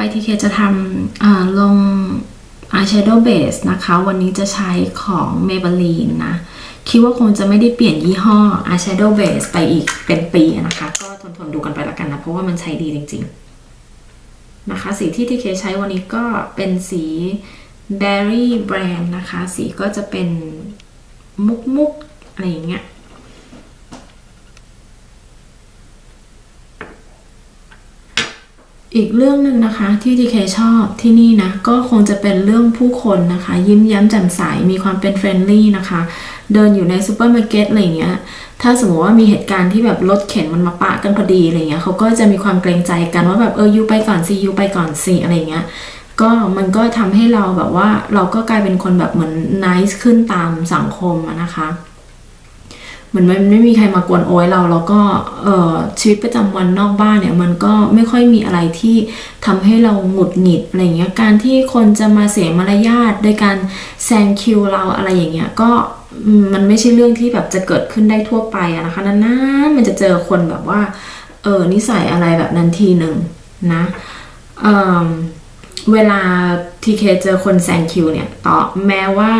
ไปทีเคจะทำลง eyeshadow base นะคะ วันนี้จะใช้ของ Maybelline นะ คิดว่าคงจะไม่ได้เปลี่ยนยี่ห้อ eyeshadow base ไปอีกเป็นปีนะคะ ก็ทนทนดูกันไปล้วกันนะ เพราะว่ามันใช้ดีจริง ๆ นะคะ สีที่ทีเคใช้วันนี้ก็เป็นสี Berry Brand นะคะ สีก็จะเป็นมุกมุกๆอะไรอย่างเงี้ย อีกเรื่องหนึ่งนะคะที่ทีเคชอบที่นี่นะก็คงจะเป็นเรื่องผู้คนนะคะ ยิ้มแย้มแจ่มใสมีความเป็นเฟรนลี่นะคะ เดินอยู่ในซูเปอร์มาร์เก็ตอะไรเงี้ยถ้าสมมติว่ามีเหตุการณ์ที่แบบรถเข็นมันมาปะกันพอดีอะไรเงี้ยเขาก็จะมีความเกรงใจกันว่าแบบเออยูไปก่อนสิยูไปก่อนสิอะไรเงี้ยก็มันก็ทำให้เราแบบว่าเราก็กลายเป็นคนแบบเหมือนนิสขึ้นตามสังคมนะคะ เหมือนมันไม่มีใครมากวนโอ้ยเราแล้วก็เอ่อชีวิตประจำวันนอกบ้านเนี่ยมันก็ไม่ค่อยมีอะไรที่ทำให้เราหงุดหงิดอะไรเงี้ยการที่คนจะมาเสียมารยาทโดยการแซงคิวเราอะไรอย่างเงี้ยก็มันไม่ใช่เรื่องที่แบบจะเกิดขึ้นได้ทั่วไปนะคะนานๆมันจะเจอคนแบบว่าเออนิสัยอะไรแบบนั้นทีหนึ่งนะเอ่อเวลาทีเคเจอคนแซงคิวเนี่ยต่อแม้ว่า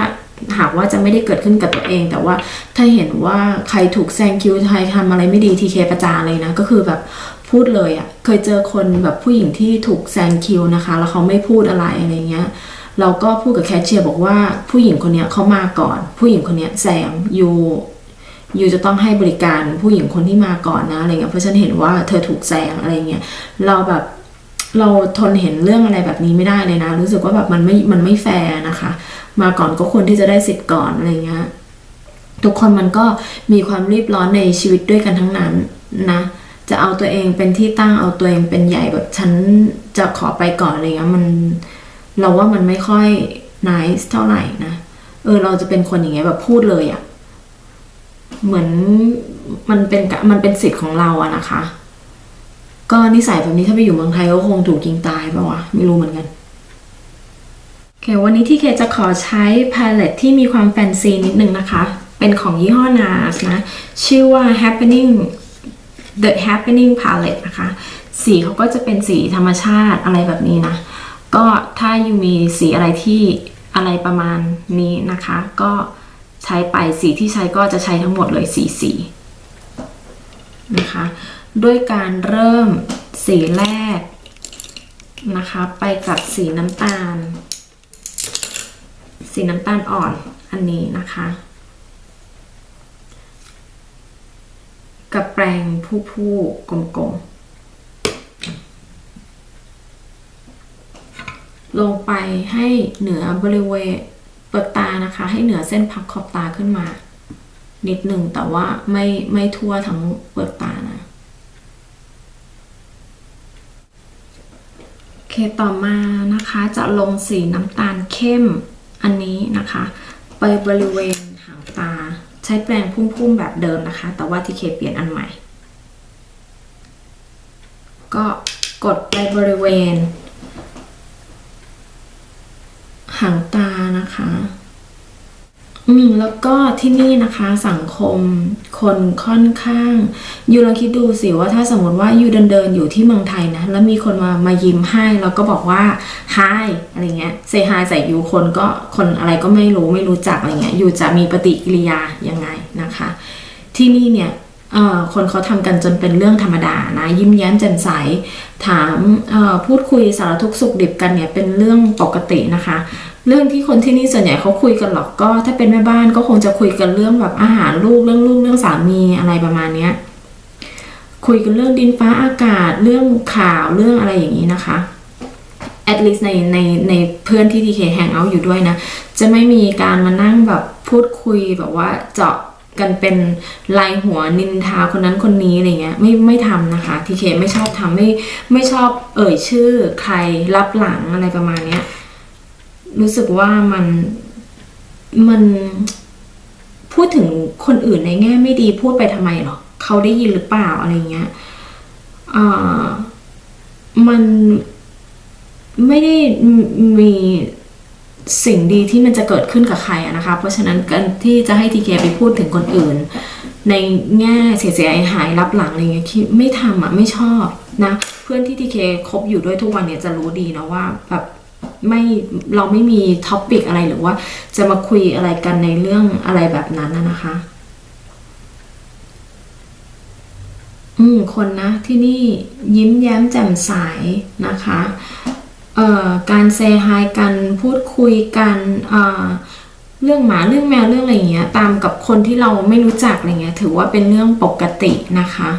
หากว่าจะไม่ได้เกิดขึ้นกับตัวเอง แต่ว่าถ้าเห็นว่าใครถูกแซงคิวใครทำอะไรไม่ดีทีเคประจานเลยนะก็คือแบบพูดเลยอะ่ะเคยเจอคนแบบผู้หญิงที่ถูกแซงคิวนะคะ แล้วเขาไม่พูดอะไรอะไรเงี้ยเราก็พูดกับแคชเชียร์บอกว่าผู้หญิงคนเนี้ยเขามาก่อน ผู้หญิงคนเนี้ยแซงยูยูจะต้องให้บริการผู้หญิงคนที่มาก่อนนะอะไรเงี้ยเพราะฉันเห็นว่าเธอถูกแซงอะไรเงี้ยเราแบบ เราทนเห็นเรื่องอะไรแบบนี้ไม่ได้เลยนะ รู้สึกว่าแบบมันไม่มันไม่แฟร์นะคะ มาก่อนก็ควรที่จะได้สิทธิ์ก่อนอะไรเงี้ยทุกคนมันก็มีความรีบร้อนในชีวิตด้วยกันทั้งนั้นนะจะเอาตัวเองเป็นที่ตั้งเอาตัวเองเป็นใหญ่แบบฉันจะขอไปก่อนอะไรเงี้ยมันเราว่ามันไม่ค่อยน i c e เท่าไหร่นะเออเราจะเป็นคนอย่างเงี้ยแบบพูดเลยอะ่ะเหมือนมันเป็นกะมันเป็นสิทธิ์ของเราอะนะคะ ก็นิสัยแบบนี้ถ้าไปอยู่เมืองไทยก็คงถูกยิงตายป่าวะไม่รู้เหมือนกันโอเควันนี้ที่เคจะขอใช้พาเลตที่มีความแฟนซีนิดนึงนะคะ เป็นของยี่ห้อ NARS นะ ชื่อว่า Happening The Happening Palette นะคะ สีเขาก็จะเป็นสีธรรมชาติอะไรแบบนี้นะ ก็ถ้าอยู่มีสีอะไรที่อะไรประมาณนี้นะคะ ก็ใช้ไปสีที่ใช้ก็จะใช้ทั้งหมดเลยสีสีนะคะ ด้วยการเริ่มสีแรกนะคะ ไปกับสีน้ำตาล สีน้ำตาลอ่อนอันนี้นะคะ กับแปรงผู้ผู้กลมๆ ลงไปให้เหนือบริเวณเปลือกตานะคะ ให้เหนือเส้นพักขอบตาขึ้นมา นิดหนึ่งแต่ว่าไม่ไม่ทั่วทั้งเปลือกตานะ โอเค ต่อมานะคะจะลงสีน้ำตาลเข้มอันนี้นะคะ ไปบริเวณหางตา ใช้แปรงพุ่มๆแบบเดิมนะคะ แต่ว่าที่เคเปลี่ยนอันใหม่ ก็กดไปบริเวณ หางตานะคะ อืมแล้วก็ที่นี่นะคะสังคมคนค่อนข้างยูลองคิดดูสิว่าถ้าสมมติว่ายูเดินเดินอยู่ที่เมืองไทยนะ แล้วมีคนมามายิ้มให้แล้วก็บอกว่า hi อะไรเงี้ย say hi ใส่ยูคนก็คนอะไรก็ไม่รู้ไม่รู้จักอะไรเงี้ยยูจะมีปฏิกิริยายังไงนะคะ ที่นี่เนี่ยคนเขาทำกันจนเป็นเรื่องธรรมดานะ ยิ้มแย้มแจ่มใส ถามพูดคุยสารทุกสุขดิบกันเนี่ยเป็นเรื่องปกตินะคะ เรื่องที่คนที่นี่ส่วนใหญ่เขาคุยกันหรอกก็ ถ้าเป็นแม่บ้านก็คงจะคุยกันเรื่องแบบอาหารลูกเรื่องลูกเรื่องสามีอะไรประมาณเนี้ยคุยกันเรื่องดินฟ้าอากาศเรื่องข่าวเรื่องอะไรอย่างนี้นะคะ at least ในในในเพื่อนที่ทีเคแฮงเอาอยู่ด้วยนะ จะไม่มีการมานั่งแบบพูดคุยแบบว่าเจาะกันเป็นลายหัวนินทาคนนั้นคนนี้อะไรเงี้ยไม่ไม่ทำนะคะทีเคไม่ชอบทำไม่ไม่ชอบเอ่ยชื่อใครรับหลังอะไรประมาณเนี้ย รู้สึกว่ามันมันพูดถึงคนอื่นในแง่ไม่ดีพูดไปทำไมหรอเขาได้ยินหรือเปล่าอะไรเงี้ยอ่ามันไม่ได้มีสิ่งดีที่มันจะเกิดขึ้นกับใครนะคะ เพราะฉะนั้นการที่จะให้ทีเคไปพูดถึงคนอื่น ในแง่เสียหายรับหลังอะไรเงี้ยที่ไม่ทำอะไม่ชอบนะ เพื่อนที่ทีเคคบอยู่ด้วยทุกวันเนี่ยจะรู้ดีนะว่าแบบ ไม่เราไม่มีท็อปิกอะไรหรือว่า จะมาคุยอะไรกันในเรื่องอะไรแบบนั้นนะคะ อืมคนนะที่นี่ยิ้มแย้มแจ่มใสนะคะเอ่อการเซฮายกันพูดคุยกันเอ่อเรื่องหมาเรื่องแมวเรื่องอะไรอย่างเงี้ย ตามกับคนที่เราไม่รู้จักอะไรเงี้ย ถือว่าเป็นเรื่องปกตินะคะ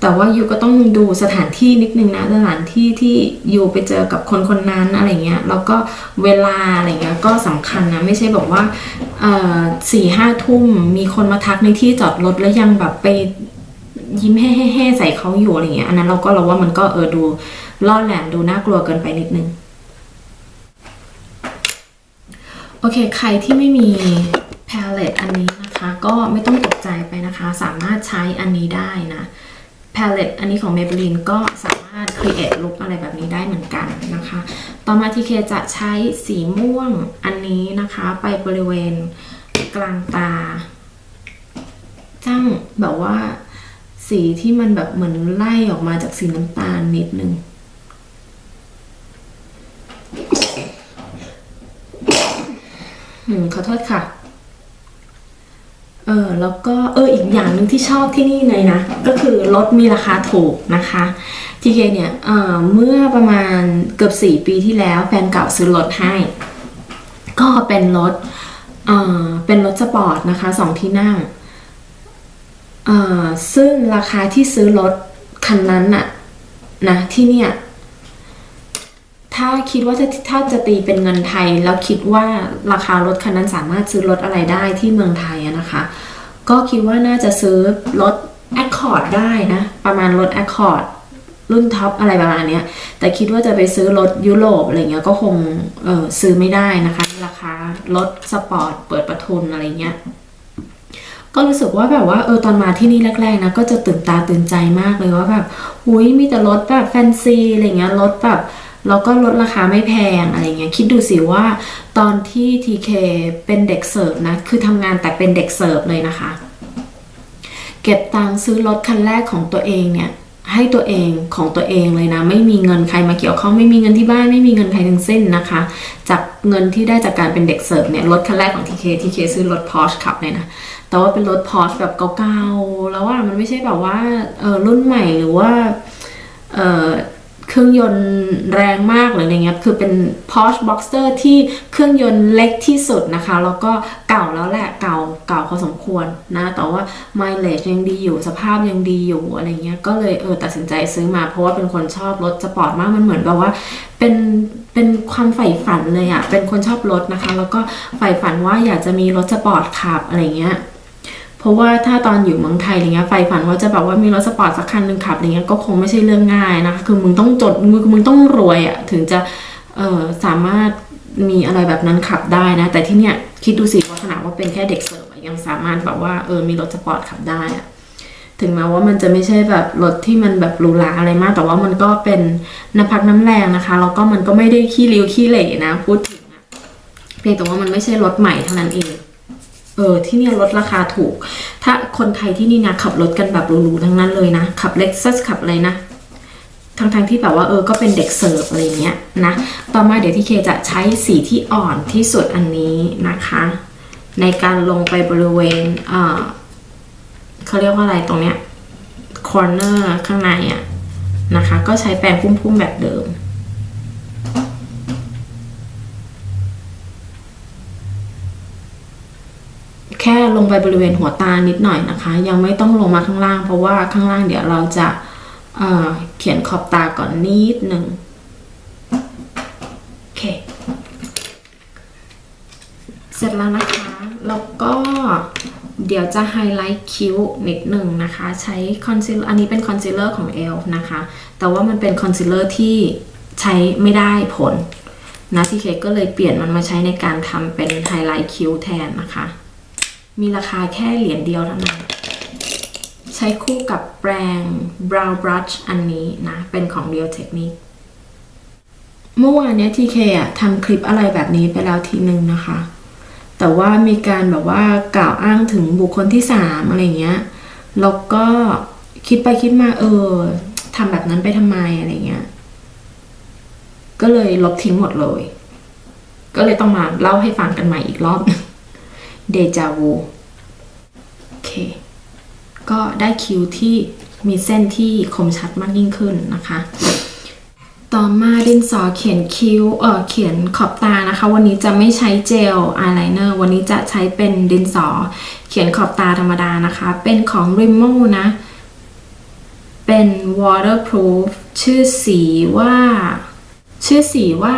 แต่ว่ายูก็ต้องดูสถานที่นิดนึงนะสถานที่ที่ยูไปเจอกับคนคนนั้นอะไรเงี้ยแล้วก็เวลาอะไรเงี้ยก็สำคัญนะ ไม่ใช่บอกว่าสี่ห้าทุ่มมีคนมาทักในที่จอดรถแล้วยังแบบไปยิ้มแห่ๆๆใส่เขาอยู่อะไรเงี้ยอันนั้นเราก็เราว่ามันก็เออดูล่อแหลมดูน่ากลัวเกินไปนิดนึง โอเค ใครที่ไม่มี palette อันนี้นะคะ ก็ไม่ต้องตกใจไปนะคะ สามารถใช้อันนี้ได้นะ palette อันนี้ของ Maybelline ก็สามารถ create look อะไรแบบนี้ได้เหมือนกันนะคะ ต่อมาทีเคจะใช้สีม่วงอันนี้นะคะ ไปบริเวณกลางตาจ้างแบบว่าสีที่มันแบบเหมือนไล่ออกมาจากสีน้ำตาลนิดนึงขอโทษค่ะ เออแล้วก็เอออีกอย่างหนึ่งที่ชอบที่นี่เลยนะ ก็คือรถมีราคาถูกนะคะทีเคเนี่ยเออเมื่อประมาณเกือบสี่ปีที่แล้วแฟนเก่าซื้อรถให้ ก็เป็นรถเออเป็นรถสปอร์ตนะคะสองที่นั่งเออซึ่งราคาที่ซื้อรถคันนั้นน่ะนะที่เนี่ย ถ้าคิดว่าถ้าถ้าจะตีเป็นเงินไทย แล้วคิดว่าราคารถคันนั้นสามารถซื้อรถอะไรได้ที่เมืองไทยนะคะ ก็คิดว่าน่าจะซื้อรถ Accord ได้นะ ประมาณรถ Accord รุ่นท็อปอะไรประมาณนี้แต่คิดว่าจะไปซื้อรถยุโรปอะไรเงี้ยก็คงเออซื้อไม่ได้นะคะ ราคารถสปอร์ตเปิดประทุนอะไรเงี้ยก็รู้สึกว่าแบบว่าเออตอนมาที่นี่แรกๆนะก็จะตื่นตาตื่นใจมากเลยว่าแบบอุ้ยมีแต่รถแบบแฟนซีอะไรเงี้ยรถแบบ แล้วก็ลดราคาไม่แพงอะไรเงี้ยคิดดูสิว่าตอนที่ทีเคเป็นเด็กเสิร์ฟนะ คือทำงานแต่เป็นเด็กเสิร์ฟเลยนะคะ เก็บตังค์ซื้อรถคันแรกของตัวเองเนี่ยให้ตัวเองของตัวเองเลยนะ ไม่มีเงินใครมาเกี่ยวข้องไม่มีเงินที่บ้านไม่มีเงินใครทั้งสิ้นนะคะ จากเงินที่ได้จากการเป็นเด็กเสิร์ฟเนี่ยรถคันแรกของทีเคทีเคซื้อรถพอร์ชขับเลยนะ แต่ว่าเป็นรถพอร์ชแบบเก่าๆแล้วว่ามันไม่ใช่แบบว่าเออรุ่นใหม่หรือว่าเออ เครื่องยนต์แรงมากหรืออะไรเงี้ยคือเป็น Porsche Boxster ที่เครื่องยนต์เล็กที่สุดนะคะ แล้วก็เก่าแล้วแหละเก่าเก่าพอสมควรนะ แต่ว่า mileage ยังดีอยู่สภาพยังดีอยู่อะไรเงี้ยก็เลยเออตัดสินใจซื้อมาเพราะว่าเป็นคนชอบรถสปอร์ตมากมันเหมือนแบบว่าเป็นเป็นความใฝ่ฝันเลยอะเป็นคนชอบรถนะคะ แล้วก็ใฝ่ฝันว่าอยากจะมีรถสปอร์ตขับอะไรเงี้ย ราะว่าถ้าตอนอยู่เมืองไทยอะไรเงี้ยไฟฝันว่าจะแบบว่ามีรถสปอร์ตสักคันหนึ่งขับอะไรเงี้ยก็คงไม่ใช่เรื่องง่ายนะคะคือมึงต้องจดมึงมึงต้องรวยอะ่ะถึงจะเออสามารถมีอะไรแบบนั้นขับได้นะ แต่ที่เนี้ยคิดดูสิว่าขนาดว่าเป็นแค่เด็กเสิร์ฟยังสามารถแบบว่าเออมีรถสปอร์ตขับได้อะถึงแม้ว่ามันจะไม่ใช่แบบรถที่มันแบบหรูหราอะไรมาก แต่ว่ามันก็เป็นน้ำพักน้ำแรงนะคะแล้วก็มันก็ไม่ได้ขี้ริ้วขี้เหร่นะพูดถึงอะเพียงแต่ว่ามันไม่ใช่รถใหม่เท่านั้นเอง เออที่นี่ลดราคาถูก ถ้าคนไทยที่นี่นะขับรถกันแบบหรูๆทั้งนั้นเลยนะ ขับเล็กซัสขับอะไรนะทั้งๆทที่แบบว่าเออก็เป็นเด็กเสิร์ฟอะไรเงี้ยนะ ต่อมาเดี๋ยวที่เคจะใช้สีที่อ่อนที่สุดอันนี้นะคะ ในการลงไปบริเวณเออเขาเรียกว่าอะไรตรงเนี้ย corner ข้างในอะนะคะ ก็ใช้แปรงพุ่มๆแบบเดิม ค่ลงไปบริเวณหัวตานิดหน่อยนะคะ ยังไม่ต้องลงมาข้างล่าง เพราะว่าข้างล่างเดี๋ยวเราจะเเขียนขอบตาก่อนนิดหนึ่งโอเค เสร็จแล้วนะคะ แล้วก็เดี๋ยวจะไฮไลท์คิ้วนิดหนึ่งนะคะ ใช้คอนซีลเลอร์อันนี้เป็นคอนซีลเลอร์ของเอลนะคะ แต่ว่ามันเป็นคอนซีลเลอร์ที่ใช้ไม่ได้ผลนะที่เคก็เลยเปลี่ยนมันมาใช้ในการทำเป็นไฮไลท์คิ้วแทนนะคะ มีราคาแค่เหรียญเดียวเท่านั้น ใช้คู่กับแปรง brow brush อันนี้นะ เป็นของ Real Technique เมื่อวานเนี้ยทีเคอะทำคลิปอะไรแบบนี้ไปแล้วทีนึงนะคะแต่แต่ว่ามีการแบบว่ากล่าวอ้างถึงบุคคลที่สามอะไรเงี้ย แล้วก็คิดไปคิดมาเออทำแบบนั้นไปทำไมอะไรเงี้ย ก็เลยลบทิ้งหมดเลย ก็เลยต้องมาเล่าให้ฟังกันใหม่อีกรอบ เดจาวูโอเค ก็ได้คิวที่มีเส้นที่คมชัดมากยิ่งขึ้นนะคะ ต่อมาดินสอเขียนคิ้ว เออเขียนขอบตานะคะ วันนี้จะไม่ใช้เจลอายไลเนอร์ วันนี้จะใช้เป็นดินสอเขียนขอบตาธรรมดานะคะ เป็นของ Rimmel นะ เป็น waterproof ชื่อสีว่าชื่อสีว่า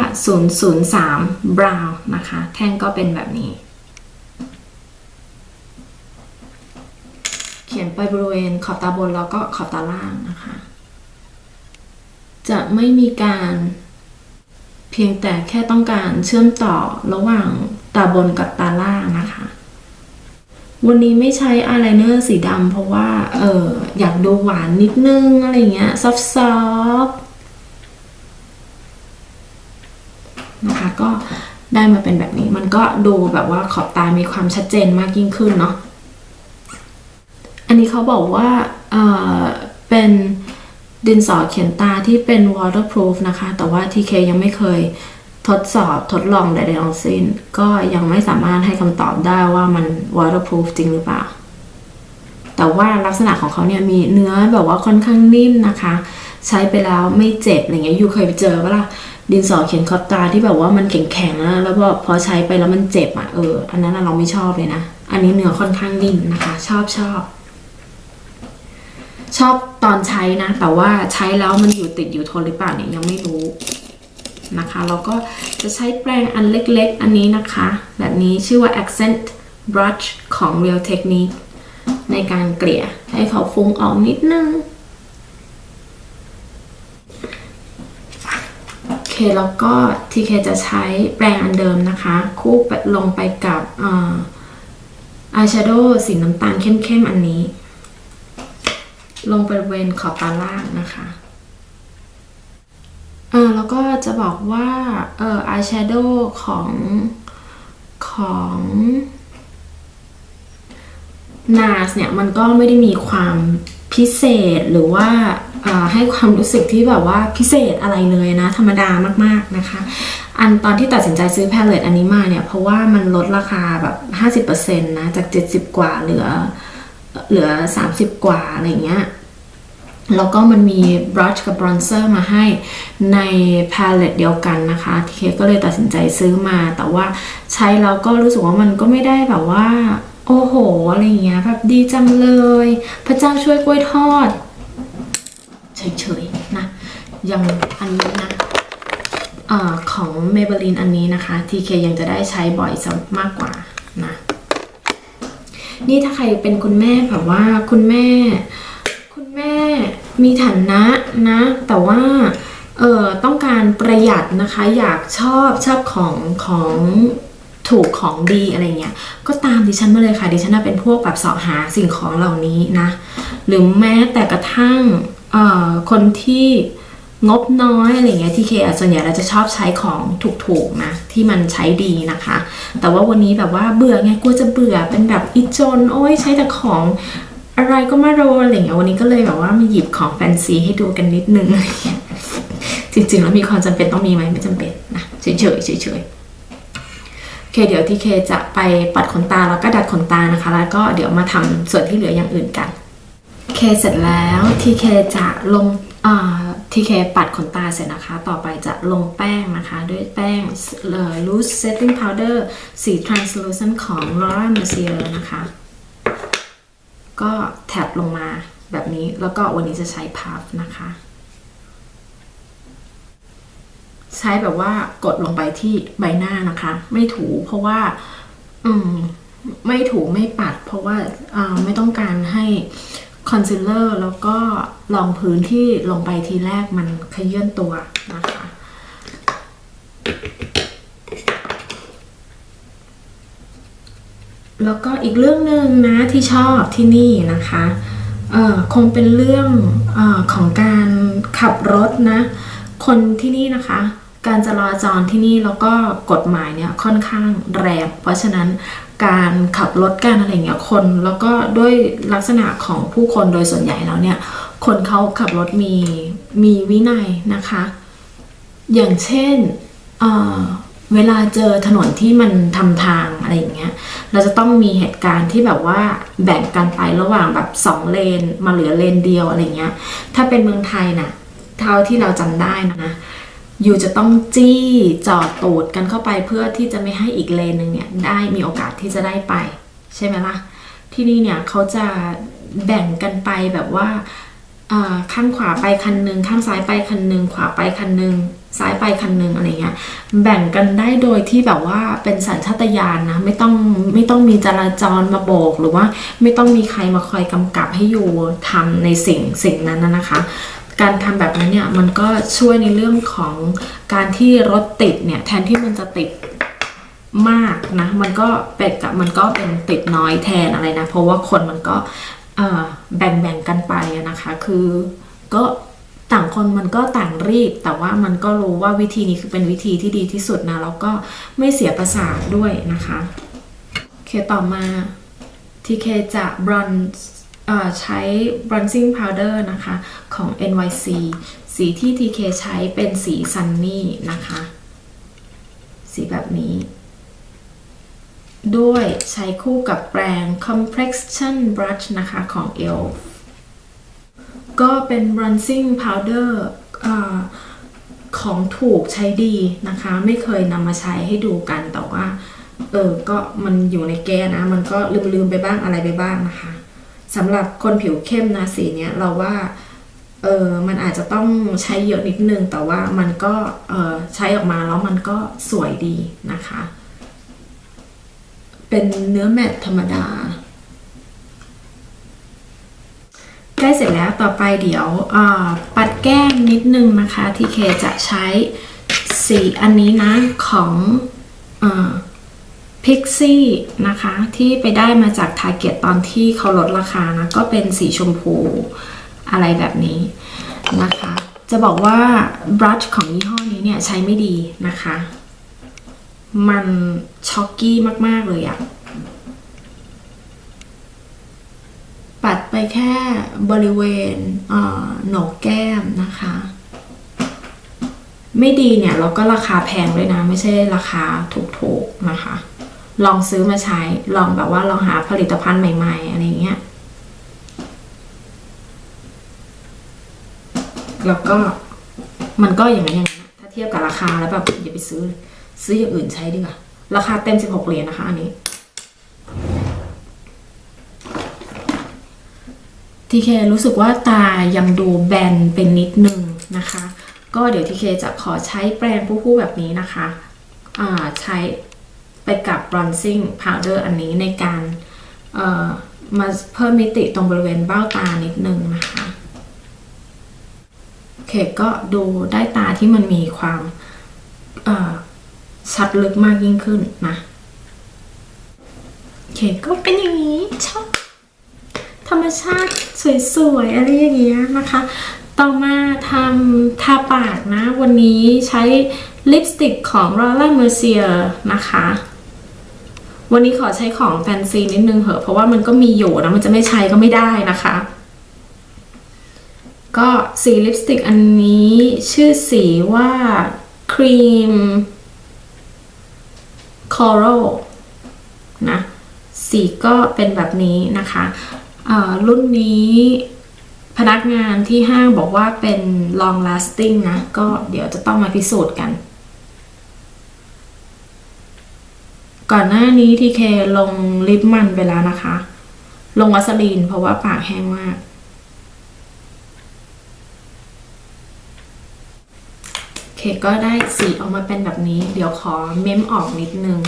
003 brown นะคะ แท่งก็เป็นแบบนี้ ขียนไปบริเวณขอบตาบนแล้วก็ขอบตาล่างนะคะ จะไม่มีการเพียงแต่แค่ต้องการเชื่อมต่อระหว่างตาบนกับตาล่างนะคะ วันนี้ไม่ใช้อายไลเนอร์สีดำเพราะว่า เอออยากดูหวานนิดนึง อะไรเงี้ย ซอฟต์ๆนะคะก็ได้มาเป็นแบบนี้มันก็ดูแบบว่าขอบตามีความชัดเจนมากยิ่งขึ้นเนาะ อันนี้เขาบอกว่าเออเป็นดินสอเขียนตาที่เป็น waterproof นะคะ แต่ว่า TK ยังไม่เคยทดสอบทดลองใดๆทั้งสิ้น ก็ยังไม่สามารถให้คำตอบได้ว่ามัน waterproof จริงหรือเปล่า แต่ว่าลักษณะของเขาเนี่ยมีเนื้อแบบว่าค่อนข้างนิ่มนะคะ ใช้ไปแล้วไม่เจ็บอะไรเงี้ยยูเคยไปเจอปะล่ะดินสอเขียนขอบตาที่แบบว่ามันแข็งๆนะแล้วก็พอใช้ไปแล้วมันเจ็บอะเอออันนั้นเราไม่ชอบเลยนะ อันนี้เนื้อค่อนข้างนิ่มนะคะ ชอบชอบ ชอบตอนใช้นะ แต่ว่าใช้แล้วมันอยู่ติดอยู่ทนหรือเปล่าเนี่ยยังไม่รู้นะคะแล้วก็จะใช้แปรงอันเล็กๆ อันนี้นะคะ แบบนี้ชื่อว่า accent brush ของ Real Technique ในการเกลี่ยให้เขาฟุ้งออกนิดนึงโอเคแล้วก็ทีเคจะใช้แปรงอันเดิมนะคะ คู่ไปลงไปกับอายแชโดว์สีน้ำตาลเข้มๆอันนี้ ลงบริเวณขอบตาล่างนะคะเอ่าแล้วก็จะบอกว่าเอ่ออายแชโดว์ของของ NARS เนี่ยมันก็ไม่ได้มีความพิเศษหรือว่าให้ความรู้สึกที่แบบว่าพิเศษอะไรเลยนะ ธรรมดามากๆนะคะ อันตอนที่ตัดสินใจซื้อแพลเลตอันนี้มาเนี่ย เพราะว่ามันลดราคาแบบ 50%นะ จาก 70 กว่าเหลือ เหลือ 30 กว่าอะไรเงี้ย แล้วก็มันมีบรัชกับบรอนเซอร์มาให้ในพาเลตเดียวกันนะคะทีเคก็เลยตัดสินใจซื้อมา แต่ว่าใช้แล้วก็รู้สึกว่ามันก็ไม่ได้แบบว่า โอ้โห อะไรเงี้ยแบบดีจังเลย พระเจ้าช่วยกล้วยทอดเฉยๆนะยังอันนี้นะอของ Maybelline อันนี้นะคะ TK ยังจะได้ใช้บ่อยซะมากกว่านะ นี่ถ้าใครเป็นคุณแม่แบบว่าคุณแม่ คุณแม่มีฐานะนะ แต่ว่าเออต้องการประหยัดนะคะ อยากชอบชอบของของถูกของดีอะไรเงี้ย ก็ตามดิฉันมาเลยค่ะ ดิฉันเป็นพวกแบบสอหาสิ่งของเหล่านี้นะ หรือแม้แต่กระทั่งคนที่ งบน้อยอะไรเงี้ยที่เคส่วนใหญ่เราจะชอบใช้ของถูกๆนะที่มันใช้ดีนะคะ แต่ว่าวันนี้แบบว่าเบื่อไงกลัวจะเบื่อเป็นแบบอิจนโอ้ยใช้แต่ของอะไรก็ไม่รู้อะไรเงี้ยวันนี้ก็เลยแบบว่ามาหยิบของแฟนซีให้ดูกันนิดนึงจริงๆแล้วมีความจำเป็นต้องมีไหมไม่จำเป็นนะเฉยๆเฉยๆโอเคเดี๋ยวที่เคจะไปปัดขนตาแล้วก็ดัดขนตานะคะ แล้วก็เดี๋ยวมาทำส่วนที่เหลืออย่างอื่นกันเคเสร็จแล้วที่เคจะลงอ่า ทีเคปัดขนตาเสร็จนะคะ ต่อไปจะลงแป้งนะคะ ด้วยแป้ง loose setting powder สี translucent ของ Laura Mercier นะคะ ก็แท็บลงมาแบบนี้แล้วก็วันนี้จะใช้พัฟนะคะ ใช้แบบว่ากดลงไปที่ใบหน้านะคะ ไม่ถูเพราะว่า อืม ไม่ถูไม่ปัด เพราะว่าไม่ต้องการให้ คอนซีลเลอร์แล้วก็รองพื้นที่ลงไปทีแรกมันขยื่นตัวนะคะ แล้วก็อีกเรื่องหนึ่งนะที่ชอบที่นี่นะคะเอ่อคงเป็นเรื่องอของการขับรถนะ คนที่นี่นะคะ การจราจรที่นี่แล้วก็กฎหมายเนี่ยค่อนข้างแรงเพราะฉะนั้น การขับรถการอะไรเงี้ยคน แล้วก็ด้วยลักษณะของผู้คนโดยส่วนใหญ่แล้วเนี่ย คนเขาขับรถมีมีวินัยนะคะ อย่างเช่นเออเวลาเจอถนนที่มันทำทางอะไรอย่างเงี้ย เราจะต้องมีเหตุการณ์ที่แบบว่าแบ่งกันไประหว่างแบบสองเลนมาเหลือเลนเดียวอะไรเงี้ย ถ้าเป็นเมืองไทยน่ะ เท่าที่เราจำได้นะ ยูจะต้องจี้จอดตูดกันเข้าไปเพื่อที่จะไม่ให้อีกเลนหนึ่งเนี่ยได้มีโอกาสที่จะได้ไป ใช่ไหมล่ะ ที่นี่เนี่ยเขาจะแบ่งกันไปแบบว่าข้างขวาไปคันหนึ่งข้างซ้ายไปคันหนึ่งขวาไปคันหนึ่งซ้ายไปคันหนึ่งอะไรเงี้ยแบ่งกันได้โดยที่แบบว่าเป็นสัญชาตญาณนะไม่ต้องไม่ต้องมีจราจรมาโบก หรือว่าไม่ต้องมีใครมาคอยกำกับให้อยู่ทำในสิ่งสิ่งนั้นนะนะคะ การทำแบบนั้นเนี่ยมันก็ช่วยในเรื่องของการที่รถติดเนี่ยแทนที่มันจะติดมากนะมันก็เป็นกับมันก็เป็นติดน้อยแทนอะไรนะ เพราะว่าคนมันก็แบ่งแบ่งกันไปนะคะ คือก็ต่างคนมันก็ต่างรีบ แต่ว่ามันก็รู้ว่าวิธีนี้คือเป็นวิธีที่ดีที่สุดนะแล้วก็ไม่เสียประสาทด้วยนะคะโอเคต่อมา TK จะบรอน ใช้ bronzing powder นะคะของ NYC สีที่ TK ใช้เป็นสี Sunny นะคะ สีแบบนี้ ด้วยใช้คู่กับแปรง complexion brush นะคะของ ELF ก็เป็น bronzing powder อของถูกใช้ดีนะคะ ไม่เคยนำมาใช้ให้ดูกันแต่ว่า เออ ก็มันอยู่ในแกนะ มันก็ลืมๆไปบ้างอะไรไปบ้างนะคะ สำหรับคนผิวเข้มนะสีเนี้ยเราว่าเออมันอาจจะต้องใช้เยอะนิดนึง แต่ว่ามันก็เออใช้ออกมาแล้วมันก็สวยดีนะคะ เป็นเนื้อแมตธรรมดาใกล้เสร็จแล้วต่อไปเดี๋ยวอ่าปัดแก้มนิดนึงนะคะ ที่เคจะใช้สีอันนี้นะของอ พิกซี่นะคะที่ไปได้มาจากทาเก็ตตอนที่เขาลดราคานะก็เป็นสีชมพูอะไรแบบนี้นะคะ จะบอกว่าบรัชของยี่ห้อนี้เนี่ยใช้ไม่ดีนะคะ มันช็อกกี้มาก ๆ เลยอะปัดไปแค่บริเวณเอ่อโหนกแก้มนะคะ ไม่ดีเนี่ยแล้วก็ราคาแพงด้วยนะ ไม่ใช่ราคาถูกๆนะคะ ลองซื้อมาใช้ ลองแบบว่าลองหาผลิตภัณฑ์ใหม่ ๆ อะไรเงี้ย แล้วก็มันก็อย่างนั้นอย่างนั้ถ้าเทียบกับราคาแล้วแบบอย่าไปซื้อ ซื้ออย่างอื่นใช้ดีกว่า ราคาเต็ม 16 เหรียญนะคะ อันนี้ ทีเครู้สึกว่าตายังดูแบนเป็นนิดนึงนะคะ ก็เดี๋ยวทีเคจะขอใช้แปรงผู้ๆแบบนี้นะคะ อ่าใช้ ไปกับ bronzing powder อันนี้ในการมาเพิ่มมิติตรงบริเวณเบ้าตานิดนึงนะคะโอเคก็ดูได้ตาที่มันมีความชัดลึกมากยิ่งขึ้นนะโอเคก็เป็นอย่างนี้ชอบธรรมชาติสวยๆ อะไรอย่างเงี้ยนะคะ ต่อมาทำทาปากนะ วันนี้ใช้ลิปสติกของ Laura Mercier นะคะ วันนี้ขอใช้ของแฟนซีนิดนึงเหอะเพราะว่ามันก็มีอยู่นะมันจะไม่ใช้ก็ไม่ได้นะคะ ก็สีลิปสติกอันนี้ชื่อสีว่าครีม Coral นะสีก็เป็นแบบนี้นะคะรุ่นนี้พนักงานที่ห้างบอกว่าเป็น long lasting นะ ก็เดี๋ยวจะต้องมาพิสูจน์กัน ก่อนหน้านี้ทีเคลงลิปมันไปแล้วนะคะ ลงวัสลีนเพราะว่าปากแห้งมาก เคก็ได้สีออกมาเป็นแบบนี้ เดี๋ยวขอเม้มออกนิดนึง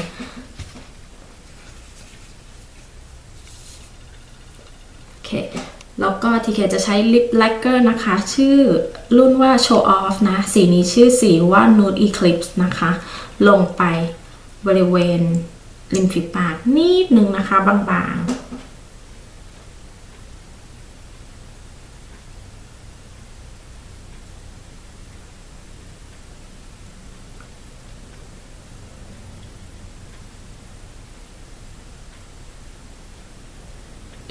เคแล้วก็ทีเคจะใช้ลิปแลกเกอร์นะคะ ชื่อรุ่นว่า Show Off นะ สีนี้ชื่อสีว่า Nude Eclipse นะคะ ลงไป บริเวณริมฝีปากนิดนึงนะคะบางๆ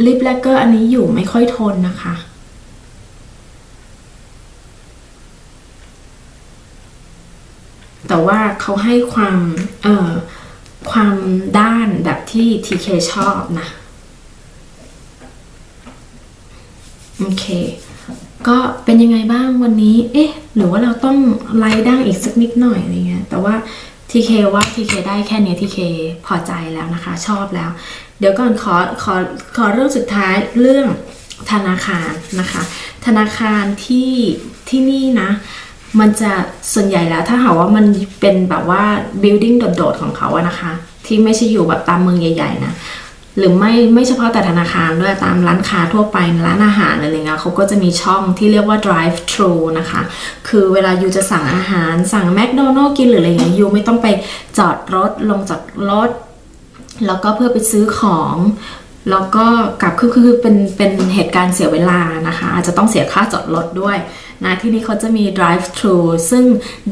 ลิปแลกเกอร์อันนี้อยู่ไม่ค่อยทนนะคะ แต่ว่าเขาให้ความเอ่อความด้านแบบที่ TK ชอบนะ โอเค ก็เป็นยังไงบ้างวันนี้ เอ๊ะ หรือว่าเราต้องไล่ด่างอีกสักนิดหน่อยอะไรเงี้ย แต่ว่า TK ว่า TK ได้แค่เนี้ย TK พอใจแล้วนะคะ ชอบแล้ว เดี๋ยวก่อนขอขอขอเรื่องสุดท้ายเรื่องธนาคารนะคะ ธนาคารที่ที่นี่นะ มันจะส่วนใหญ่แล้วถ้าหากว่ามันเป็นแบบว่า building โดดๆของเขาอะนะคะ ที่ไม่ใช่อยู่แบบตามเมืองใหญ่ ๆ นะ หรือไม่ไม่เฉพาะแต่ธนาคารด้วยตามร้านค้าทั่วไปร้านอาหารอะไรเงี้ยเขาก็จะมีช่องที่เรียกว่า drive thru นะคะ คือเวลายูจะสั่งอาหารสั่งแมคโดนัลล์กินหรืออะไรเงี้ยยูไม่ต้องไปจอดรถลงจากรถ แล้วก็เพื่อไปซื้อของแล้วก็กลับคือคือเป็นเป็นเหตุการณ์เสียเวลานะคะ อาจจะต้องเสียค่าจอดรถด้วย นะที่นี่เขาจะมี drive thru ซึ่ง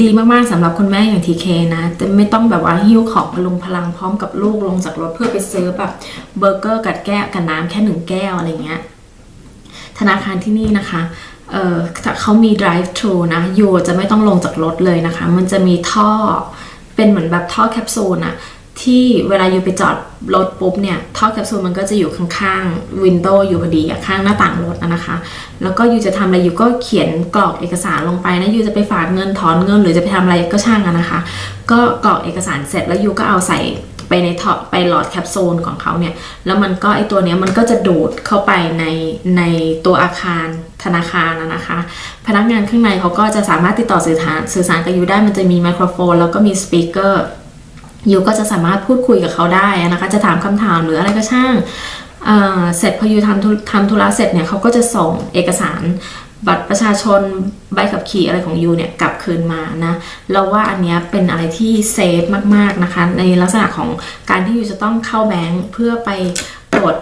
ดีมากๆสำหรับคุณแม่อย่าง TK นะจะไม่ต้องแบบว่าหิ้วของพลุงพลังพร้อมกับลูกลงจากรถเพื่อไปซื้อแบบเบอร์เกอร์กัดแก้วกับน้ำแค่หนึ่งแก้วอะไรเงี้ยธนาคารที่นี่นะคะเออเขามี drive thru นะยูจะไม่ต้องลงจากรถเลยนะคะ มันจะมีท่อเป็นเหมือนแบบท่อแคปซูลอะ ที่เวลายูไปจอดรถปุ๊บเนี่ยท่อแคปซูลมันก็จะอยู่ข้างๆวินโดว์อยู่พอดีข้างหน้าต่างรถนะคะ แล้วก็ยูจะทำอะไรยูก็เขียนกรอกเอกสารลงไปนะยูจะไปฝากเงินถอนเงิน หรือจะไปทำอะไรก็ช่างนะคะ ก็กรอกเอกสารเสร็จแล้วยูก็เอาใส่ไปในท่อไปหลอดแคปซูลของเขาเนี่ย แล้วมันก็ไอตัวเนี้ยมันก็จะดูดเข้าไปในในตัวอาคารธนาคารนะคะ พนักงานข้างในเขาก็จะสามารถติดต่อสื่อสารสื่อสารกับยูได้มันจะมีไมโครโฟน แล้วก็มีสปีกเกอร์ ยูก็จะสามารถพูดคุยกับเขาได้นะคะ จะถามคำถามหรืออะไรก็ช่างเเสร็จพอยูทำทำธุระเสร็จเนี่ยเขาก็จะส่งเอกสารบัตรประชาชนใบขับขี่อะไรของยูเนี่ยกลับคืนมานะเราว่าอันเนี้ยเป็นอะไรที่เซฟมากๆนะคะ ในลักษณะของการที่ยูจะต้องเข้าแบงค์เพื่อไปปลด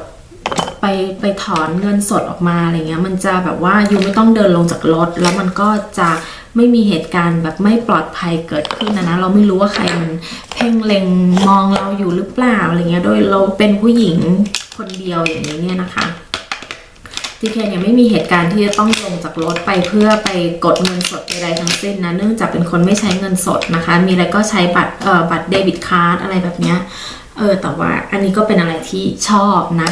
ไปไปถอนเงินสดออกมาอะไรเงี้ยมันจะแบบว่ายูไม่ต้องเดินลงจากรถ แล้วมันก็จะ ไม่มีเหตุการณ์แบบไม่ปลอดภัยเกิดขึ้นนะนะเราไม่รู้ว่าใครมันเพ่งเล็งมองเราอยู่หรือเปล่าอะไรเงี้ยโดยเราเป็นผู้หญิงคนเดียวอย่างนี้เนี่ยนะคะทีเคเนี่ยไม่มีเหตุการณ์ที่จะต้องลงจากรถไปเพื่อไปกดเงินสดใดๆทั้งสิ้นนะเนื่องจากเป็นคนไม่ใช้เงินสดนะคะ มีอะไรก็ใช้บัตรเอ่อบัตรเดบิตการ์ดอะไรแบบเนี้ยเออแต่ว่าอันนี้ก็เป็นอะไรที่ชอบนะ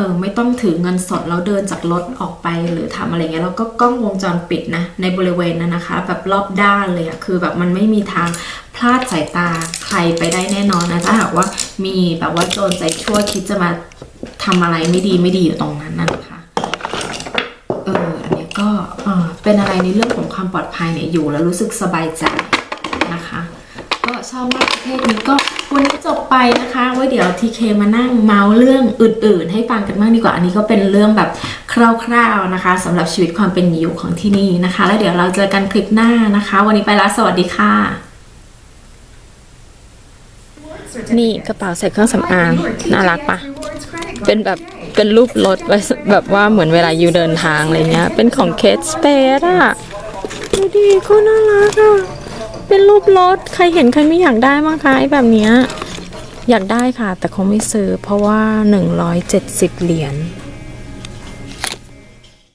ออไม่ต้องถือเงินสดแล้วเดินจากรถออกไปหรือทำอะไรเงี้ยแล้วก็กล้องวงจรปิดนะในบริเวณนั้นนะคะ แบบรอบด้านเลยอะคือแบบมันไม่มีทางพลาดสายตาใครไปได้แน่นอนนะถ้าหากว่ามีแบบว่าโจรใจชั่วคิดจะมาทำอะไรไม่ดีไม่ดีอยู่ตรงนั้นนะคะเอออันนี้ก็เออเป็นอะไรในเรื่องของความปลอดภัยเนี่ยอยู่แล้วรู้สึกสบายใจนะคะ ชอบมากประเภทนี้ก็วันนี้จบไปนะคะไว้เดี๋ยวทีเคมานั่งเมาเรื่องอื่น ๆ ให้ฟังกันบ้างดีกว่าอันนี้ก็เป็นเรื่องแบบคร่าวๆนะคะสำหรับชีวิตความเป็นอยู่ของที่นี่นะคะ แล้วเดี๋ยวเราเจอกันคลิปหน้านะคะ วันนี้ไปแล้วสวัสดีค่ะนี่กระเป๋าใส่เครื่องสำอางน่ารักปะเป็นแบบเป็นรูปรถไว้แบบว่าเหมือนเวลาอยู่เดินทางอะไรเงี้ย เป็นของเคสสเปซอะดูดิก็น่ารักอะ เป็นรูปรถ ใครเห็นใครไม่อยากได้บ้างคะไอ้แบบเนี้ยอยากได้ค่ะ แต่คงไม่ซื้อเพราะว่า 170 เหรียญ